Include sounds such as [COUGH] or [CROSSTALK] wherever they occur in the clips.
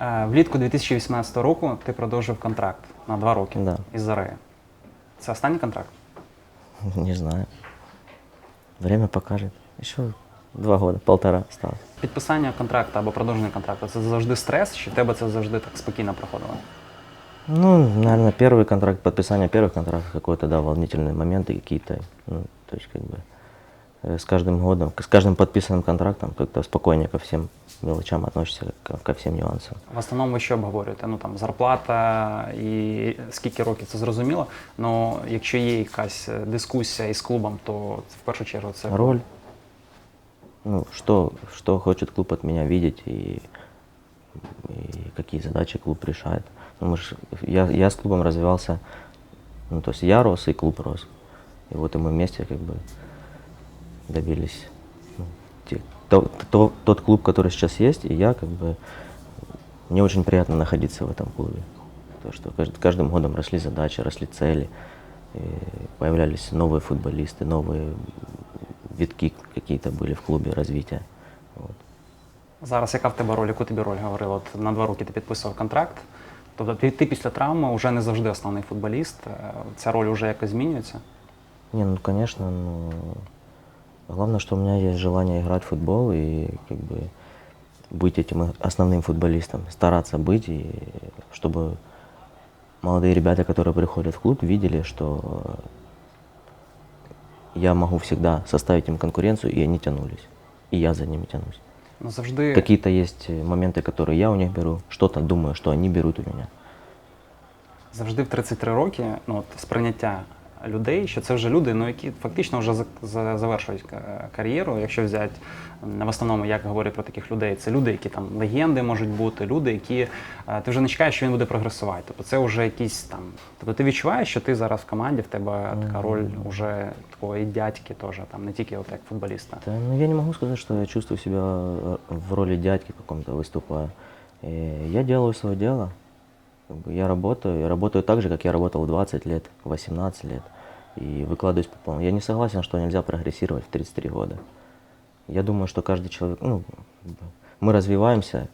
Е, Влітку 2018 року ти продовжив контракт на два роки Да. із Зарею. Це останній контракт? Не знаю. Время покажет. Еще два года, полтора осталось. Підписання контракту або продовження контракту це завжди стрес, чи в тебе це завжди так спокійно проходило? Ну, наверное, первый контракт, подписание первых контрактов, какой-то, да, волнительные моменты какие-то. Ну, то есть, как бы, э, с каждым годом, с каждым подписанным контрактом как-то спокойнее ко всем мелочам относишься, ко, ко всем нюансам. В основному ви що обговорюєте? Ну там зарплата і скільки років це зрозуміло. Ну якщо є якась е, дискусія із клубом, то в першу чергу це Роль. Ну, что, что хочет клуб от меня видеть и, и какие задачи клуб решает. Ну, мы ж- я, я с клубом развивался, ну, то есть я рос и клуб рос. И вот и мы вместе как бы добились ну, те- то- то- тот клуб, который сейчас есть, и я как бы мне очень приятно находиться в этом клубе. То, что кажд- каждым годом росли задачи, росли цели, и появлялись новые футболисты, новые витки какие-то были в клубе развития. Вот. зараз. Яка в тебе роль? Яку тобі роль говорили? От на два роки ти підписував контракт. Тобто ти, ти після травми вже не завжди основний футболіст. Е, Ця роль вже якось змінюється. Не, ну конечно, ну, главное, что у меня есть желание играть в футбол и как бы быть этим основным футболистом, стараться быть, и чтобы молодые ребята, которые приходят в клуб, видели, что я могу всегда составить им конкуренцию, и они тянулись, и я за ними тянусь. Ну завжди Какие-то есть моменты, которые я у них беру, что-то думаю, что они берут у меня. завжди в 33 роки ну, от, сприйняття людей, що це вже люди, ну, які фактично вже за- за- завершують ка- кар'єру. Якщо взяти м, в основному, як говорять про таких людей, це люди, які там легенди можуть бути, люди, які е, ти вже не чекаєш, що він буде прогресувати. Тобто це вже якісь там. Тобто ти відчуваєш, що ти зараз в команді, в тебе така роль уже такої дядьки теж, там не тільки от як футболіста. Да, ну, я не могу сказать, что я чувствую себя э, в роли дядьки каком-то выступаю. Э, Я делаю свое дело. Как бы Я работаю, и работаю так же, как я работал в 20 лет, 18 лет. И выкладываюсь по полной. Я не согласен, что нельзя прогрессировать в 33 года. Я думаю, что каждый человек, ну, как бы мы развиваемся,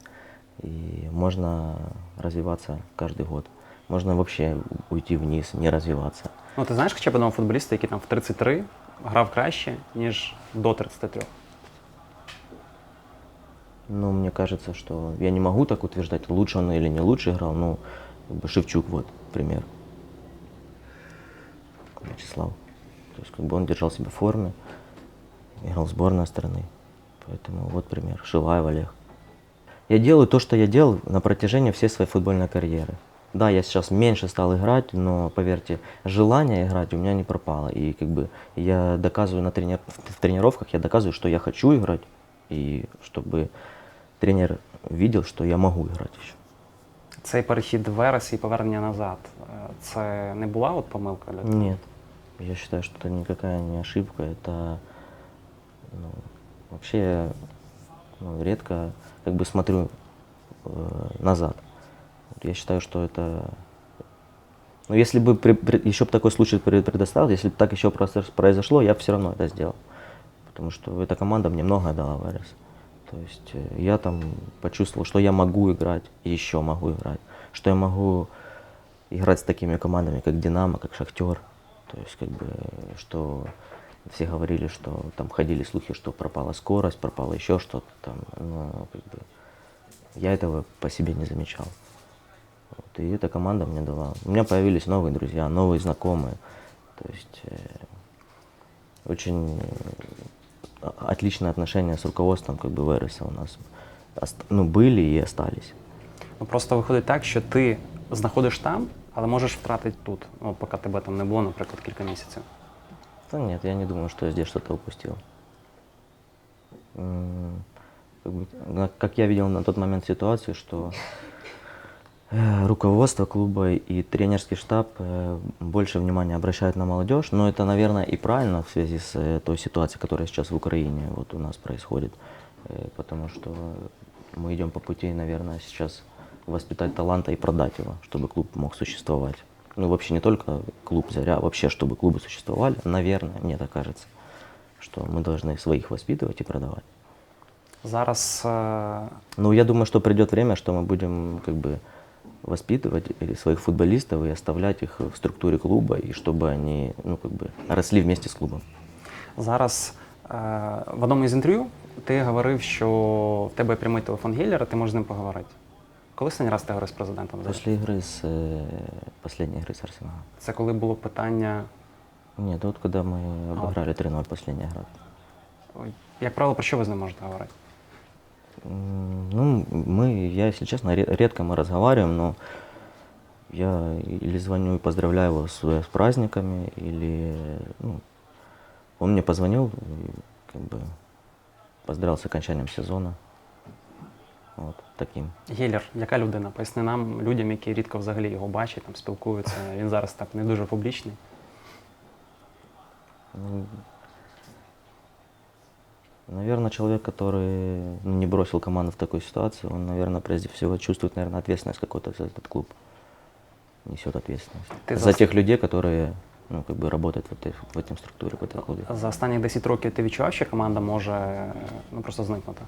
и можно развиваться каждый год. Можно вообще уйти вниз, не развиваться. Ну ти знаєш хоча б одного футболіста, який там в 33 грав краще, ніж до 33? Ну, мне кажется, что я не могу так утверждать, лучше он или не лучше играл. Ну, как бы Шевчук, вот, пример. Вячеслав. То есть, как бы он держал себя в форме, играл в сборной страны. Поэтому вот пример. Шилаев Олег. Я делаю то, что я делал на протяжении всей своей футбольной карьеры. Да, я сейчас меньше стал играть, но поверьте, желание играть у меня не пропало. И как бы я доказываю на тренир... в тренировках, я доказываю, что я хочу играть. И чтобы тренер видел, что я могу играть еще. Цей перехід в Верес і повернення назад. е, Це не була от помилка для тебе? Нет. Я считаю, что это никакая не ошибка. Это ну, вообще ну, редко как бы смотрю э, назад. Я считаю, что это ну, если бы при- при- еще бы такой случай пре- предоставил, если бы так еще произошло, я бы все равно это сделал. Потому что эта команда мне многое дала в. То есть э, я там почувствовал, что я могу играть, и еще могу играть. Что я могу играть с такими командами, как Динамо, как Шахтер. То есть, как бы, э, что все говорили, что там ходили слухи, что пропала скорость, пропало еще что-то там. Но как бы, я этого по себе не замечал. Вот, и эта команда мне дала. У меня появились новые друзья, новые знакомые. То есть э, очень э, отличные отношения с руководством как бы Вереса у нас ост- ну, были и остались. Ну просто виходить так, що ти знаходиш там, але можеш втратити тут, ну, поки тебе там не було, наприклад, кілька місяців. Да нет, я не думаю, что я здесь что-то упустил. М, Как, бы, на- как я видел на тот момент ситуацию, что э, руководство клуба и тренерский штаб э, больше внимания обращают на молодежь, но это, наверное, и правильно в связи с э, той ситуацией, которая сейчас в Украине вот у нас происходит, Э, потому что мы идем по пути, наверное, сейчас воспитать таланта и продать его, чтобы клуб мог существовать. Ну, вообще не только клуб «Заря», вообще, чтобы клубы существовали, наверное, мне так кажется, что мы должны своих воспитывать и продавать. Зараз е, Ну, я думаю, что придет время, что мы будем как бы воспитывать или своих футболистов и оставлять их в структуре клуба, и чтобы они, ну, как бы, росли вместе с клубом. Зараз е, в одному із інтерв'ю ти говорив, що в тебе є прямий телефон Геллера, ти можеш з ним поговорити. Коли останній раз ти говорив з президентом? взагалі? После игры с э, последней игры с Арсеналом. Це коли було питання, Нет, вот когда мы А. обыграли 3-0 последняя игра. ой, як правило, про що ви з ним можете говорити? М, Ну, мы, я, если честно, ре- редко мы разговариваем, но я или звоню и поздравляю его с, с праздниками, или ну, он мне позвонил, и, как бы поздравил с окончанием сезона. Вот таким. Геллер, яка людина? Поясни нам, людям, які рідко взагалі його бачать, там спілкуються. Він зараз так не дуже публічний. Ну, Наверное, человек, который ну, не бросил команду в такой ситуации, он, наверное, прежде всего чувствует, наверное, ответственность какой-то за этот клуб. Несет ответственность. Ты за зас- тех людей, которые, ну, как бы работают в этой, в этом структуре, в этом клубе. За останні 10 років ти відчував, що команда може е, ну, просто зникнути?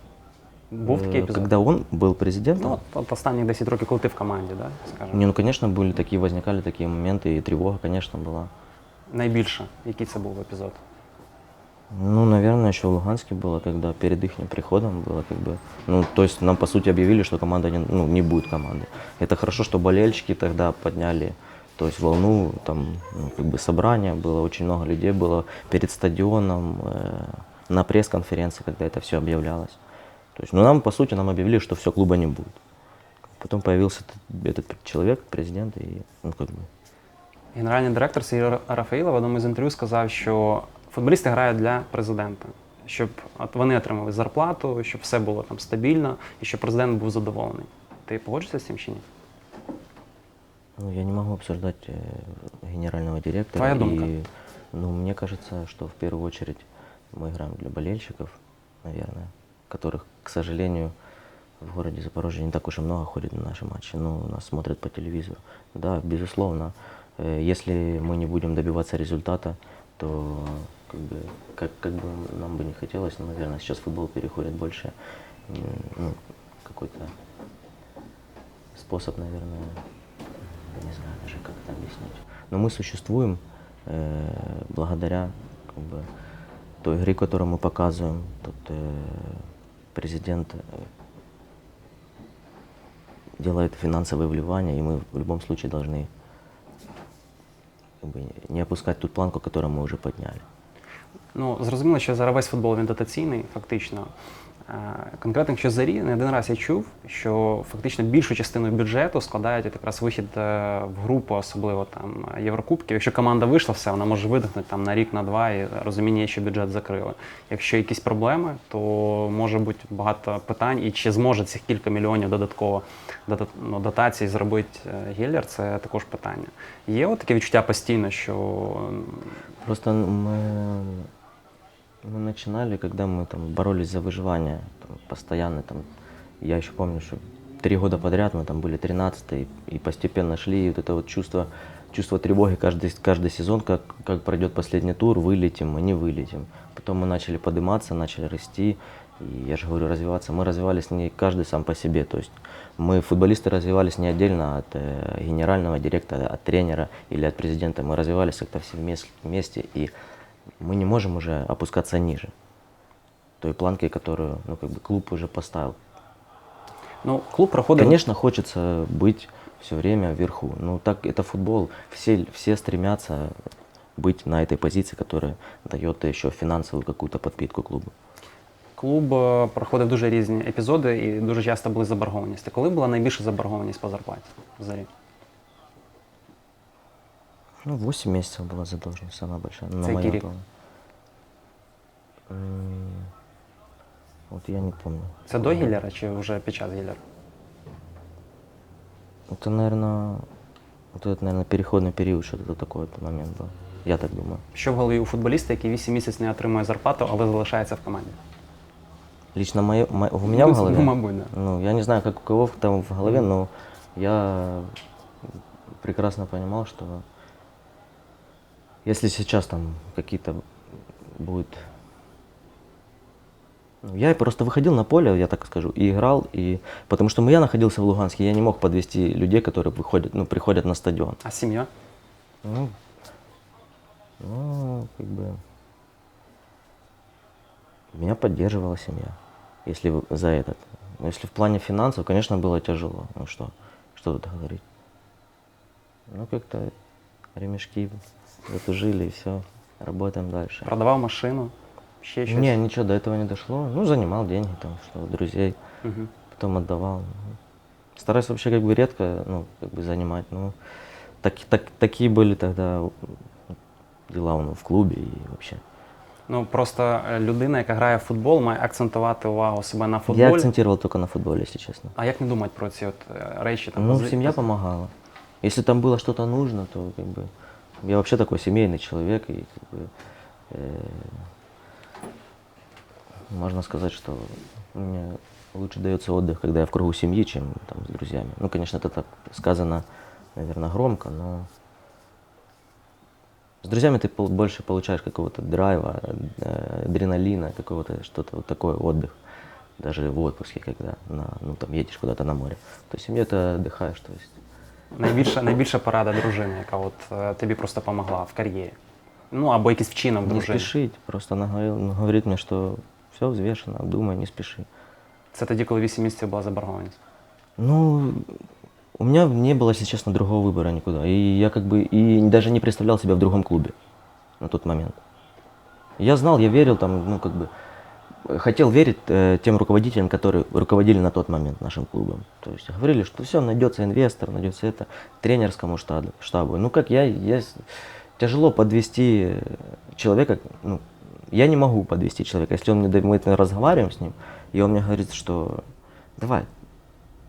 Був такий Э, епізод? Когда он был президентом, Ну, от, от останні 10 років, коли ти в команді, да, скажімо. не, ну, конечно, были такие, возникали такие моменты, и тревога, конечно, была. Найбільше, який це був епізод? Ну, наверное, еще в Луганске было, когда перед их приходом было как бы... Ну, то есть нам, по сути, объявили, что команда не, ну, не будет команды. Это хорошо, что болельщики тогда подняли, то есть волну, там, ну, как бы собрание было, очень много людей было перед стадионом, э, на пресс-конференции, когда это все объявлялось. То есть, ну, нам, по сути, нам объявили, что все, клуба не будет. Потом появился этот, этот человек, президент, и, ну, как бы, Генеральний директор Сергій Рафаїла в одному з інтерв'ю сказав, що футболісти грають для президента, щоб от вони отримали зарплату, щоб все було там стабільно і щоб президент був задоволений. Ти погоджуєшся з цим чи ні? Ну, я не могу обсуждать э, генерального директора. Твоя думка? И, ну, мне кажется, что в первую очередь мы играем для болельщиков, наверное, Которых, к сожалению, в городе Запорожье не так уж и много ходит на наши матчи. Ну, нас смотрят по телевизору. Да, безусловно, э, если мы не будем добиваться результата, то как бы, как, как бы нам бы не хотелось, но, наверное, сейчас футбол переходит больше, ну, какой-то способ, наверное, не знаю даже, как это объяснить. Но мы существуем э, благодаря как бы, той игре, которую мы показываем. Тут э, президент э, делает финансовые вливания, и мы в любом случае должны как бы, не опускать ту планку, которую мы уже подняли. Ну, зрозуміло, що зараз весь футбол він дотаційний, фактично. Конкретно, якщо зарі, не один раз я чув, що фактично більшу частину бюджету складають якраз вихід е, в групу, особливо там Єврокубків. Якщо команда вийшла, все, вона може видихнути там на рік, на два, і розуміння, що бюджет закрили. Якщо якісь проблеми, то може бути багато питань, і чи зможе цих кілька мільйонів додатково ну, дотацій зробити е, Геллер, це також питання. Є от таке відчуття постійно, що Просто мы, мы начинали, когда мы там боролись за выживание, там, постоянно там, я еще помню, что три года подряд мы там были 13 и, и постепенно шли, и вот это вот чувство, чувство тревоги каждый, каждый сезон, как, как пройдет последний тур, вылетим мы, не вылетим. Потом мы начали подниматься, начали расти, и я же говорю, развиваться. Мы развивались не каждый сам по себе, то есть мы, футболисты, развивались не отдельно от э, генерального директора, от тренера или от президента. Мы развивались как-то все вместе, вместе, и мы не можем уже опускаться ниже той планки, которую ну, как бы клуб уже поставил. ну, клуб проходить. Конечно, хочется быть все время вверху. Ну так это футбол. Все, все стремятся быть на этой позиции, которая дает еще финансовую какую-то подпитку клубу. Клуб е, проходив дуже різні епізоди і дуже часто були заборгованості. Коли була найбільша заборгованість по зарплаті взагалі? Ну, 8 месяцев была задолженность, самая большая. На Це моем який рік? плане. М, Вот я не помню. Це до Гіллера чи вже під час Гіллера? Это, наверное, вот это, наверное, переходный период, что-то такой вот момент был. Я так думаю. Що в голові у футболіста, який 8 місяців не отримує зарплату, але залишається в команді? Лично мое, мо- у меня в Ну, голове. ну, мабуть, да. Ну, я не знаю, как у кого там в голове, но я прекрасно понимал, что если сейчас там какие-то будут Ну, Я просто выходил на поле, я так скажу, и играл, и потому что я находился в Луганске, я не мог подвести людей, которые выходят, ну, приходят на стадион. А сім'я? Ну, ну, как бы меня поддерживала семья, если за этот. Но если в плане финансов, конечно, было тяжело. Ну что, что тут говорить? Ну как-то ремешки затужили и все, работаем дальше. Продавав машину, ще щось? Не, ничего до этого не дошло. Ну, занимал деньги там, что у друзей, Угу. потом отдавал. Стараюсь вообще как бы редко, ну, как бы занимать. Ну, так, так, такие были тогда м, дела ну, в клубе и вообще. Ну просто е, людина, яка грає в футбол, має акцентувати увагу себе на Я футболі. акцентировал только на футболе, если честно. А як не думати про ці от е, речі? Там, Ну, пози- семья пози- помогала. Если там было что-то нужно, то как бы я вообще такой семейный человек и как бы, э, можно сказать, что мне лучше дается отдых, когда я в кругу семьи, чем там с друзьями. Ну, конечно, это так сказано, наверное, громко, но с друзьями ты пол- больше получаешь какого-то драйва, э, адреналина, какого-то что-то вот такое отдых. Даже в отпуске, когда на, ну, там едешь куда-то на море. То есть семье ты отдыхаешь, то есть Найбільша, найбільша порада дружини, яка от е, тобі просто допомогла в кар'єрі. Ну або якийсь вчинок Не дружини. спешить. Просто она говорила- ну, говорит мне, что все взвешено, обдумай, не спеши. Це тоді, коли 8 місяців була заборгованість. Ну, у меня не было, если честно, другого выбора никуда. И я как бы и даже не представлял себя в другом клубе на тот момент. Я знал, я верил там, ну, как бы, э, хотел верить э, тем руководителям, которые руководили на тот момент нашим клубом. То есть говорили, что все, найдется инвестор, найдется это, тренерскому штабу. штабу. Ну, как я, я, тяжело подвести человека, ну, я не могу подвести человека. Если он мне, мы разговариваем с ним, и он мне говорит, что давай,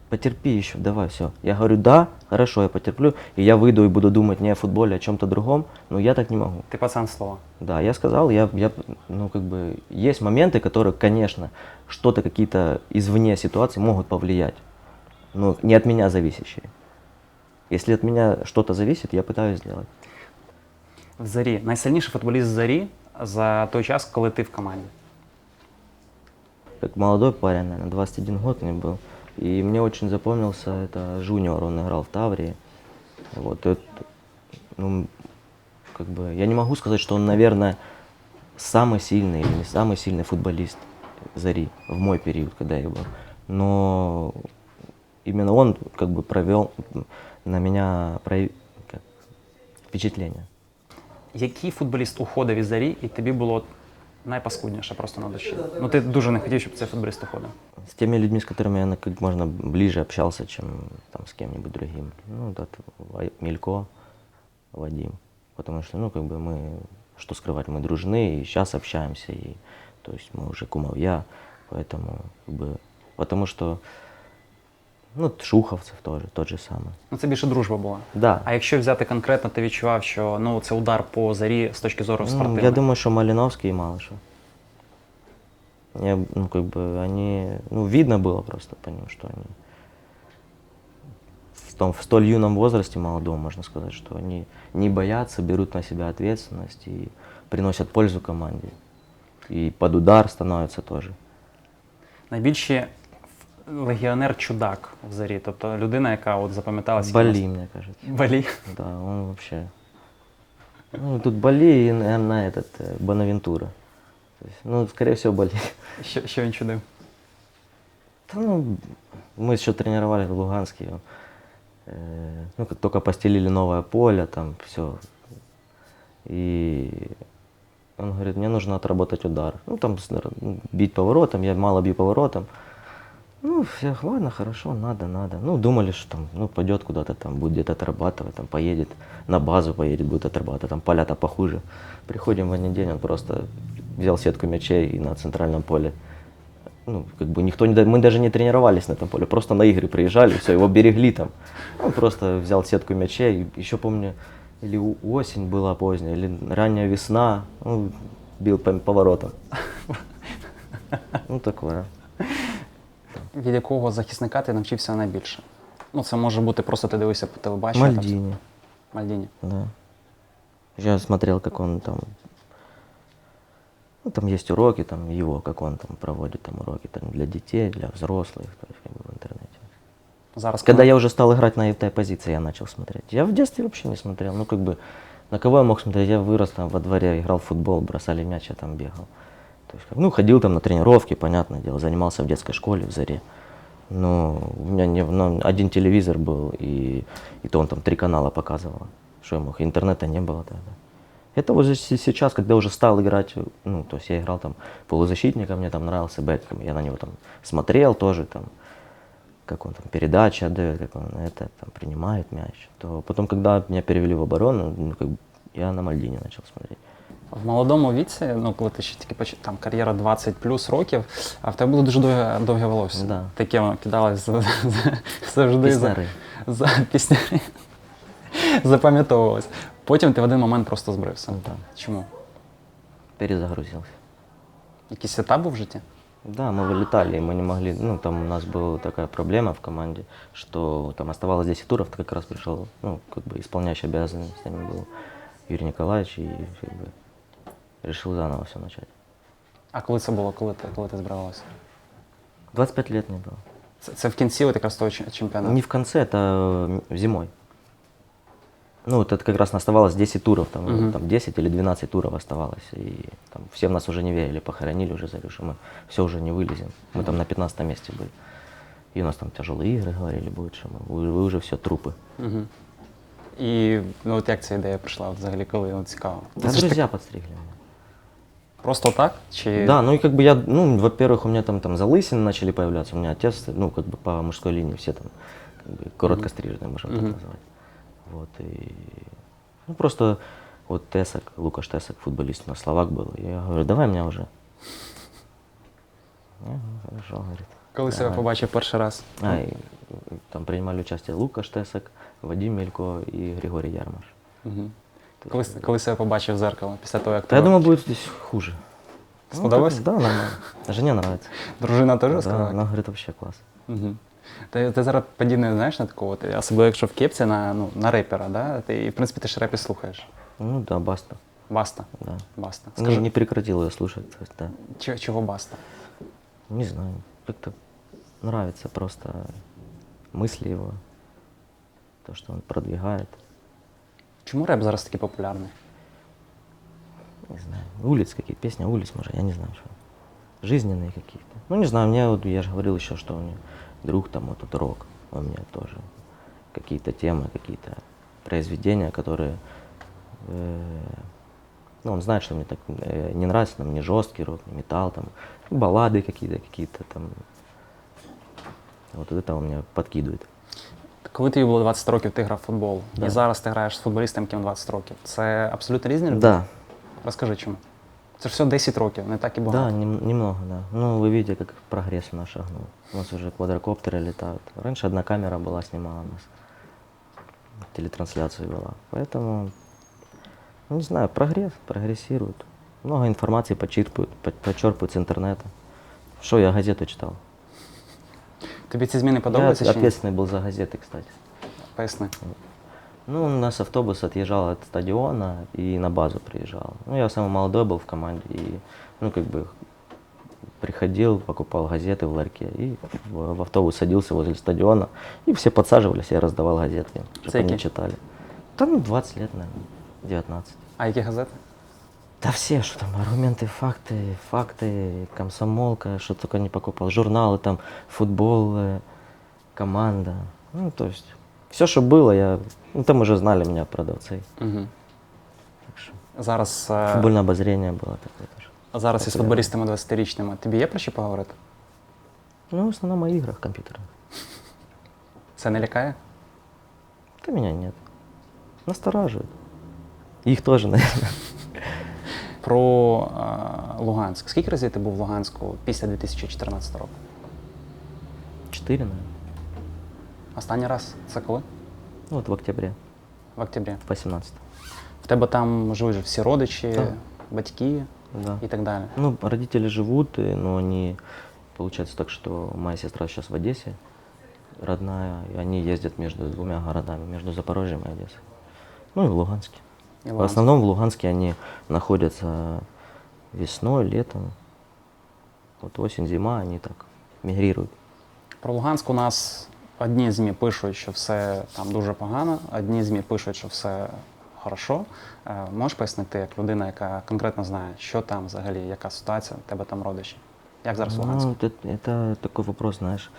потерпи еще, давай, все. Я говорю, да, хорошо, я потерплю, и я выйду и буду думать не о футболе, а о чем-то другом, но я так не могу. Ти пацан слова. Да, я сказал, я, я, ну, как бы, есть моменты, которые, конечно, что-то, какие-то извне ситуации могут повлиять, но не от меня зависящие. Если от меня что-то зависит, я пытаюсь сделать. В зарі. Найсильніший футболіст зарі за той час, коли ти в команді. Как молодой парень, наверное, 21 год мне был. И мне очень запомнился это жуниор, он играл в Таврии. Вот, это, ну, как бы, я не могу сказать, что он, наверное, самый сильный или не самый сильный футболист Зари в мой период, когда я был. Но именно он как бы провел на меня прояв- как, впечатление. Який футболіст уходив із зарі, і тобі було найпаскудніше просто на душі? Ну ти дуже не хотів, щоб цей футболіст уходив. С теми людьми, с которыми я на- как можно ближе общался, чем там, с кем-нибудь другим. Ну, да, т- Ва- Мелько, Вадим. Потому что, ну, как бы мы, что скрывать, мы дружны, и сейчас общаемся, и, то есть мы уже кумовья, поэтому, как бы, потому что, ну, Шуховцев тоже, тот же самый. Ну це більше дружба була. Да, А якщо взяти конкретно, ти відчував, що ну це удар по зарі з точки зору Ну, спортивної? я думаю, что Малиновский и Малышев. Я, ну, как бы, они, ну, видно было просто по ним, что они в, том, в столь юном возрасте молодом, можно сказать, что они не боятся, берут на себя ответственность и приносят пользу команде. И под удар становятся тоже. Найбільше легіонер чудак в зарі, тобто людина, яка от запам'яталася. Бали, мне кажется. Балі. Да, он вообще... Ну, тут Бали и, наверное, этот, э, Бонавентура. То есть, ну, скорее всего, Бали. Що, що він чудив? Да, ну, мы еще тренировали в Луганске. э, ну, как только постелили новое поле, там все. И он говорит, мне нужно отработать удар. Ну, там с- ну, бить поворотом, я мало бью поворотом. Ну, все, ладно, хорошо, надо, надо. Ну, думали, что там, ну, пойдет куда-то там, будет где-то отрабатывать, там, поедет на базу, поедет, будет отрабатывать, там, поля-то похуже. Приходим в один день, он просто взял сетку мячей и на центральном поле ну, как бы никто не, мы даже не тренировались на этом поле, просто на игры приезжали, все, его берегли там. Он просто взял сетку мячей, еще помню, или осень была поздняя, или ранняя весна, ну, бил по поворотам. [LAUGHS] Ну, такое. Від якого захисника ти навчився найбільше? Ну, це може бути просто ти дивився по телебаченню. там, Мальдини, Мальдіні. да. Я смотрел, как он там, Ну, там есть уроки, там его, как он там проводит там уроки там, для детей, для взрослых, то есть как бы в интернете. Зараз Когда коли- я уже стал играть на этой позиции, я начал смотреть. Я в детстве вообще не смотрел. Ну, как бы, на кого я мог смотреть? Я вырос там во дворе, играл в футбол, бросали мяч, я там бегал. То есть, ну, ходил там на тренировки, понятное дело, занимался в детской школе в Заре. Но у меня не, ну, один телевизор был, и, и то он там три канала показывал. Что я мог? Интернета не было тогда. Это уже се- сейчас, когда уже стал играть, ну, то есть я играл там полузащитника, мне там нравился Бекхэм, я на него там смотрел тоже, там, как он там передачи отдает, как он это там принимает мяч. То потом, когда меня перевели в оборону, ну, как я на Мальдине начал смотреть. В молодому віці, ну коли ти ще тільки поч... там кар'єра 20 плюс років, а в тебе було дуже довге, довге волосся. Да. Таке воно кидалось за- за- завжди за, Пісняри. за пісняри. Запам'ятовувалось. Потім ти в один момент просто збрився. Ну, да. Чому? Перезагрузился. Якийсь етап був в житті? Да, мы вылетали, и мы не могли, ну, там у нас была такая проблема в команде, что там оставалось 10 туров, как раз пришел, ну, как бы исполняющий обязанностями был Юрий Николаевич, и как бы решил заново все начать. А коли це було? Коли ти, коли ти збирався? 25 лет мне было. Це, це в кінці от якраз того чем- чемпіонату? Не в конце, это э, зимой. Ну, вот это как раз оставалось 10 туров, там, Мгм. там 10 или 12 туров оставалось. И там все в нас уже не верили, похоронили уже, говорю, что мы все уже не вылезем. Мы там на 15 месте были. И у нас там тяжелые игры говорили будут, что мы, вы, вы уже все трупы. Угу. І ну, от як ця ідея прийшла от взагалі, коли ну, цікаво? Да, Це ж друзья так, подстригли меня. просто так? Чи... Да, ну и как бы я, ну, во-первых, у меня там, там залысины начали появляться. У меня отец, ну, как бы по мужской линии все там как бы, коротко стриженные, можем Мгм. так назвать. Вот, и, ну, просто вот Тесак, Лукаш Тесак, футболист, у нас словак был. И я говорю, давай меня уже. Я, хорошо, говорит. Коли себе давай. побачив перший раз? А, и, там принимали участие Лукаш Тесак, Вадим Мелько и Григорий Ярмаш. Угу. Коли, коли себе побачив в зеркало після того, як Да, я думал, будет здесь хуже. Ну, так, да, нормально. Жене нравится. дружина теж Да, сказала? она говорит, вообще класс. Угу. Ти, ти зараз подібний, знаєш, на такого, ти, особливо якщо в кепці на, ну, на репера, да? ти, і в принципі ти ж реп і слухаєш. Ну да, баста. Баста. Да. Баста. Не, Скажи, не прекратил ее слушать, то есть, да. чого, чого баста? Не знаю, как-то нравится просто мысли его, то, что он продвигает. Чому реп зараз такий популярний? Не знаю, улиц какие песни улиц, может, я не знаю, что. Жизненные какие-то. Ну, не знаю, мне вот, я же говорил еще, что у меня друг там вот этот рок, он мне тоже какие-то темы, какие-то произведения, которые, э, ну, он знает, что мне так э, не нравится, там, не жесткий рок, не металл, там, баллады какие-то, какие-то там. Вот это он мне подкидывает. Коли тобі було 20 років, ти грав в футбол, Да. і зараз ти граєш з футболістом, яким 20 років. Це абсолютно різні люди? Да, Розкажи чому. Це ж все 10 років, не так і багато. Да, нем- немного, да. Ну, вы видите, как прогресс у нас шагнул. У нас уже квадрокоптеры летают. Раньше одна камера была, снимала нас. Телетрансляцию вела. Поэтому, ну, не знаю, прогресс, прогрессирует. Много информации почерпают, по- почерпают с интернета. Что я газету читал? Тобі ці зміни Я подобаються чи ні? ответственный был за газеты, кстати. Поясни. Ну, у нас автобус отъезжал от стадиона и на базу приезжал. Ну, я самый молодой был в команде и, ну, как бы приходил, покупал газеты в ларьке и в, в автобус садился возле стадиона, и все подсаживались, я раздавал газеты, чтобы Всякие? они читали. Там ну, 20 лет, наверное, 19. А які газети? Да все, что там, аргументы, факты, факты, комсомолка, что только не покупал, журналы там, футбол, э, команда, ну, то есть, все, что было, я, ну, там уже знали меня продавцы, Угу. так что, Зараз, е, футбольное обозрение было такое тоже. зараз із популярно. футболістами 20-річними тобі є про що поговорити? Ну, в основном о играх компьютерных. Це не лякає? Да меня нет. Настораживает. Их тоже, наверное. Про е, Луганськ. Скільки разів ти був в Луганську після 2014 року? Четыре, наверное. Останній раз це коли? Ну, вот в октябре, В октябрі. в 18 В тебе там же всі родичі, Так. батьки Да. і так далі. Ну, родители живут, э, но они, получается так, что моя сестра сейчас в Одессе, родная, и они ездят между двумя городами, между Запорожьем и Одессой. Ну и в Луганске. І В Луганськ. основном в Луганске они находятся весной, летом. Вот осень, зима, они так мигрируют. Про Луганськ у нас одні ЗМІ пишуть, що все там дуже погано, одні ЗМІ пишуть, що все хорошо. Е, Можеш пояснити, як людина, яка конкретно знає, що там взагалі, яка ситуація, у тебе там родичі? Як зараз в Луганську? Ну, это, это такой вопрос, знаешь.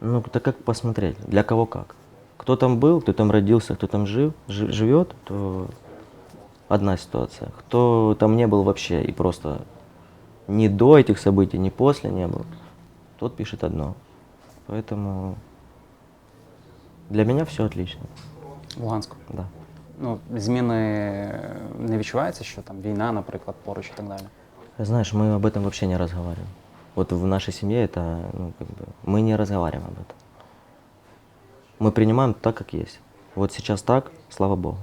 Ну, это как посмотреть, для кого как. Кто там был, кто там родился, кто там жил, жи- живет, то одна ситуация. Кто там не был вообще и просто ни до этих событий, ни после не был, тот пишет одно. Поэтому для меня все отлично, В Луганську. да. Ну, зміни не відчувається, що там війна, наприклад, поруч і так далі. Знаешь, мы об этом вообще не разговариваем. Вот в нашей семье это, ну, как бы, мы не разговариваем об этом. Мы принимаем так, как есть. Вот сейчас так, слава Богу.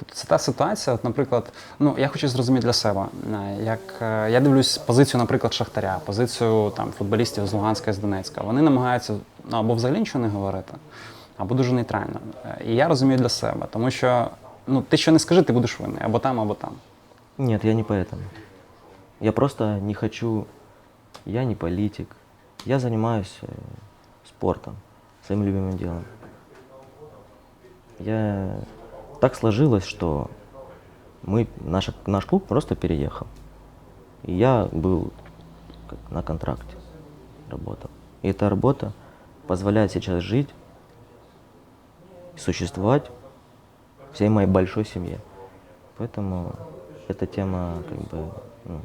Тобто це та ситуація, от, наприклад, ну я хочу зрозуміти для себе, е, як е, я дивлюсь позицію, наприклад, Шахтаря, позицію там футболістів з Луганська і з Донецька. Вони намагаються ну, або взагалі нічого не говорити, або дуже нейтрально. Е, І я розумію для себе, тому що ну ти що не скажи, ти будеш винний або там, або там. Нет, я не поэтому. Я просто не хочу, я не политик. Я занимаюсь э, спортом, своим любимым делом. Я... Так сложилось, что мы, наш, наш клуб просто переехал. И я был как на контракте, работал. И эта работа позволяет сейчас жить, и существовать всей моей большой семье. Поэтому эта тема как бы ну,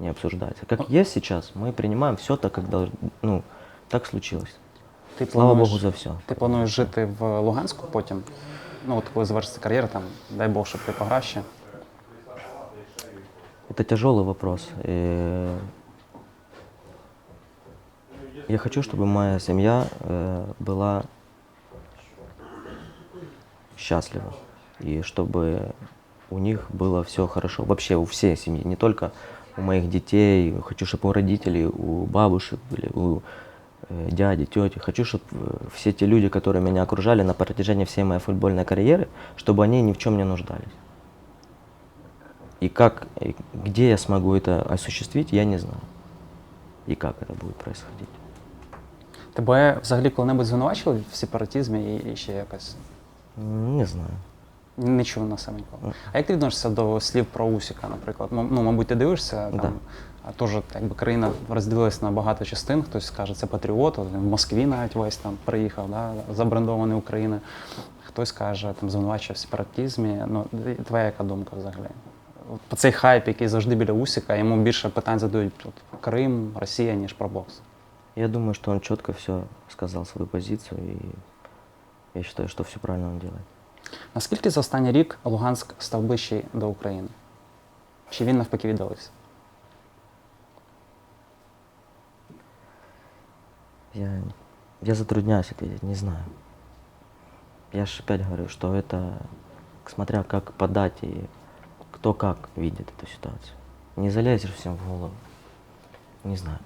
не обсуждается. Как есть сейчас, мы принимаем все так, как долж... ну, так случилось. Ти Слава плануєш- Богу за все. Ти плануєш жити в Луганську потім? Ну, от коли завершиться кар'єра, там, дай Бог, щоб ти пограв ще. Это тяжелый вопрос. И Я хочу, чтобы моя семья э, была счастлива. И чтобы у них было все хорошо. Вообще у всей семьи, не только у моих детей. Хочу, чтобы у родителей, у бабушек были, у э, дяди, тети. Хочу, чтобы все те люди, которые меня окружали на протяжении всей моей футбольной карьеры, чтобы они ни в чем не нуждались. И как, и где я смогу это осуществить, я не знаю. И как это будет происходить. Тебе взагалі коли-небудь звинувачили в сепаратизмі і, і ще якось? М, Не знаю. Не чув на себе ніколи. Мгм. А як ти відносишся до слів про Усіка, наприклад? Ну, ну, мабуть, ти дивишся Да. там. А теж якби країна розділилась на багато частин. Хтось скаже, це патріот, він в Москві навіть весь там приїхав, да, забрендований України. Хтось каже, там звинувачує в сепаратизмі. Ну, твоя яка думка взагалі? По цей хайп, який завжди біля Усіка, йому більше питань задають от, Крим, Росія, ніж про бокс. Я думаю, что он четко все сказал свою позицию, и я считаю, что все правильно он делает. Наскільки за останній рік Луганськ став ближчий до України? Чи він навпаки віддалився? Я, я затрудняюсь ответить, не знаю. Я же опять говорю, что это смотря как подать и кто как видит эту ситуацию. Не залезешь всем в голову. Не знаю.